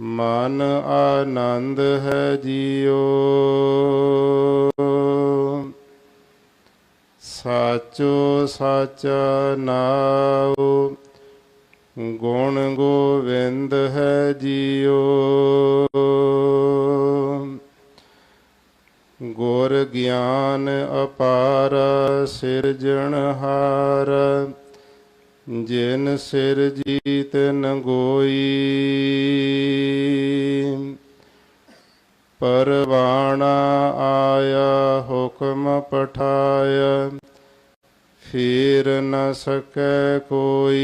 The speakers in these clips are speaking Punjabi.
ਮਨ ਆਨੰਦ ਹੈ ਜੀਓ। ਸਾਚੋ ਸਾਚਾ ਨਾਉ, ਗੁਣ ਗੋਵਿੰਦ ਹੈ ਜੀਓ। ਗੁਰ ਗਿਆਨ ਅਪਾਰ ਸਿਰਜਣਹਾਰ, ਜਿਨ ਸਿਰ ਪਰਵਾਣਾ ਆਇਆ ਹੁਕਮ ਪਠਾਇਆ, ਫੇਰ ਨ ਸਕੈ ਕੋਈ।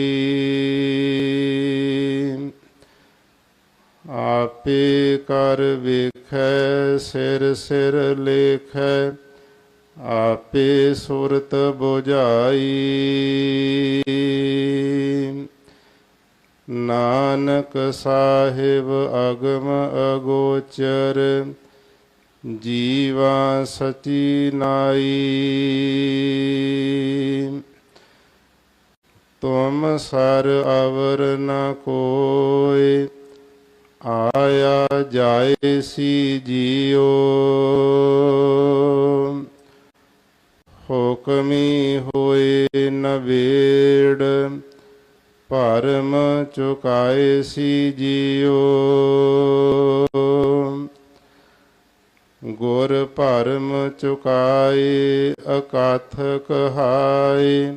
ਆਪੇ ਕਰ ਵੇਖੈ, ਸਿਰ ਸਿਰ ਲੇਖੈ, ਆਪੇ ਸੁਰਤ 부ਝਾਈ ਨਾਨਕ ਸਾਹਿਬ ਅਗਮ ਅਗੋਚਰ, ਜੀਵਾ ਸਚੀ ਨਾਈ। ਤੁਮ ਸਰ ਅਵਰ ਨ ਕੋਇ, ਆਇਆ ਜਾਏ ਸੀ ਜੀਓ ਹੁਕਮੀ ਹੋਏ ਨਵੇੜ ਭਰਮ ਚੁਕਾਏ ਸੀ ਜੀਓ। ਗੁਰ ਭਰਮ ਚੁਕਾਏ, ਅਕਥ ਕਹਾਏ,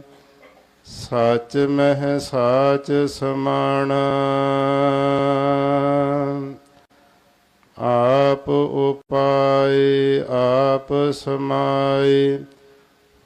ਸਚ ਮਹਿ ਸਾਚ ਸਮਾਣਾ। ਆਪ ਉਪਾਏ, ਆਪ ਸਮਾਏ।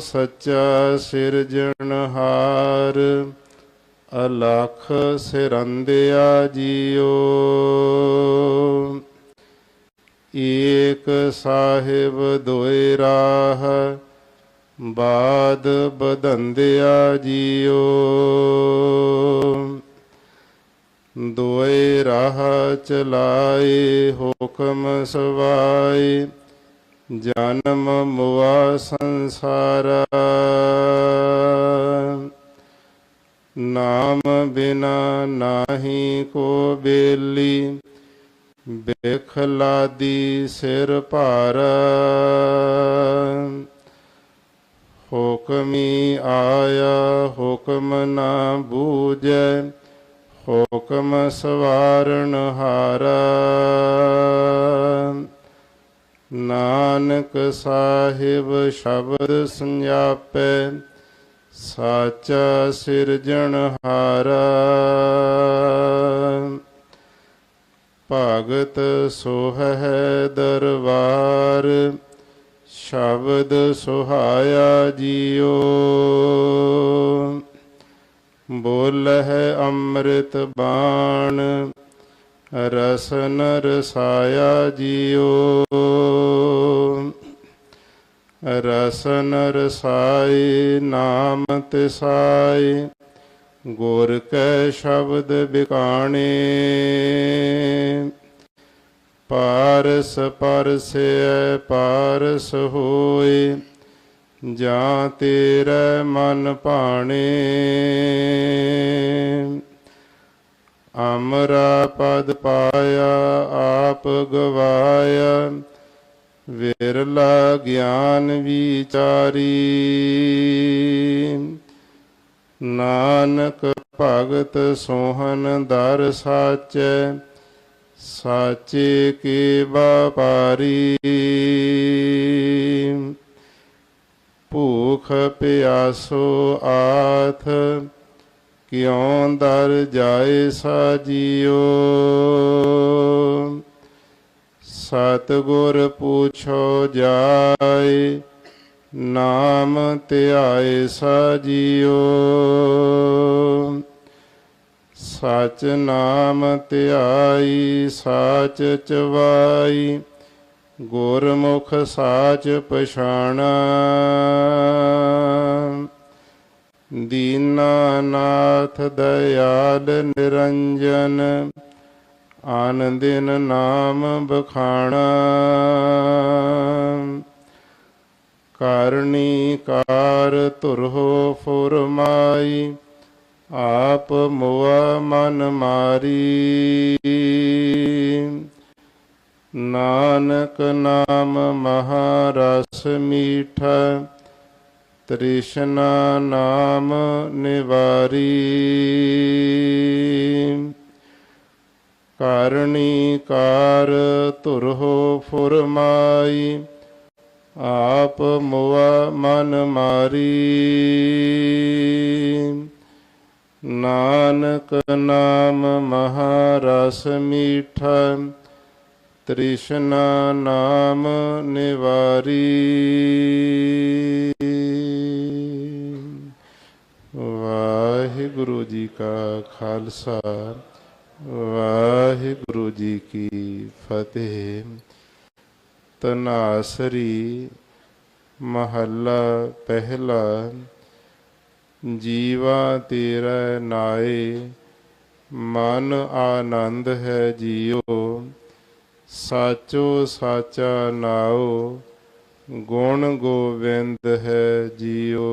ਸੱਚਾ ਸਿਰਜਣਹਾਰ ਅਲਖ ਸਿਰੰਦਿਆ ਜੀਓ। ਏਕ ਸਾਹਿਬ ਦੋਇ ਰਾਹ, ਬਾਦ ਬਦੰਦਿਆ ਜੀਓ। ਦੋਇ ਰਾਹ ਚਲਾਏ, ਹੁਕਮ ਸਵਾਏ ਜਨਮ ਮੁਆ ਸੰਸਾਰਾ। ਨਾਮ ਬਿਨਾ ਨਾਹੀ ਕੋ ਬੇਲੀ ਬੇਖਲਾਦੀ ਸਿਰ ਭਾਰ। ਹੁਕਮੀ ਆਇਆ ਹੁਕਮ ਨਾ ਬੂਝੈ, ਹੁਕਮ ਸਵਾਰਨ ਹਾਰਾ। ਨਾਨਕ ਸਾਹਿਬ ਸ਼ਬਦ ਸੰਜਾਪੈ, ਸਾਚਾ ਸਿਰਜਣਹਾਰਾ ਭਗਤ ਸੋਹੈ ਦਰਬਾਰ, ਸ਼ਬਦ ਸੁਹਾਇਆ ਜੀਓ। ਬੋਲਹਿ ਅੰਮ੍ਰਿਤ ਬਾਣ ਰਸਨ ਰਸਾਇਆ ਜੀਓ। ਰਸਨ ਰਸਾਈ ਨਾਮ ਤਿਸਾਈ, ਗੁਰ ਕੈ ਸ਼ਬਦ ਬਿਕਾਣੇ। ਪਾਰਸ ਪਰਸੈ ਪਾਰਸ ਹੋਏ, ਜਾਂ ਤੇਰੇ ਮਨ ਭਾਣੇ। ਅਮਰਾ ਪਦ ਪਾਇਆ, ਆਪ ਗਵਾਇਆ। ਵਿਰਲਾ ਗਿਆਨ ਵਿਚਾਰੀ। ਨਾਨਕ ਭਗਤ ਸੋਹਨ ਦਰ ਸਾਚੈ, ਸਾਚੇ ਕੀ ਵਪਾਰੀ ਭੂਖ ਪਿਆਸੋ ਆਥ ਕਿਉਂ ਦਰ ਜਾਏ ਸਾਜੀਓ? ਸਤਿਗੁਰ ਪੁੱਛੋ ਜਾਏ, ਨਾਮ ਧਿਆਏ ਸਾਜੀਓ। ਸਚ ਨਾਮ ਧਿਆਈ, ਸਾਚ ਚਵਾਈ, ਗੁਰਮੁਖ ਸਾਚ ਪਛਾਣਾ। ਦੀਨ ਨਾਥ ਦਇਆਲ ਨਿਰੰਜਨ, ਆਨੰਦਿਨ ਨਾਮ ਬਖਾਣਾ। ਕਰਨੀ ਕਾਰ ਧੁਰਹੋ ਫੁਰਮਾਈ ਆਪ ਮੁਆ ਮਨ ਮਾਰੀ। ਨਾਨਕ ਨਾਮ ਮਹਾਰਸ ਮੀਠਾ ਤ੍ਰਿਸ਼ਨਾ ਨਾਮ ਨਿਵਾਰੀ। ਕਰਣੀ ਕਾਰ ਧੁਰਹੋ ਫੁਰਮਾਈ, ਆਪ ਮੁਆ ਮਨ ਮਾਰੀ। ਨਾਨਕ ਨਾਮ ਮਹਾਰਸ ਮੀਠਾ, ਤ੍ਰਿਸ਼ਨਾ ਨਾਮ ਨਿਵਾਰੀ। ਵਾਹਿਗੁਰੂ ਜੀ ਕਾ ਖਾਲਸਾ, ਵਾਹਿਗੁਰੂ ਜੀ ਕੀ ਫਤਿਹ। ਤਨਾਸਰੀ ਮਹੱਲਾ ਪਹਿਲਾ, ਜੀਵਾ ਤੇਰਾ ਨਾਏ, ਮਨ ਆਨੰਦ ਹੈ ਜੀਓ। ਸਾਚੋ ਸਾਚਾ ਨਾਉ ਗੁਣ ਗੋਵਿੰਦ ਹੈ ਜੀਓ।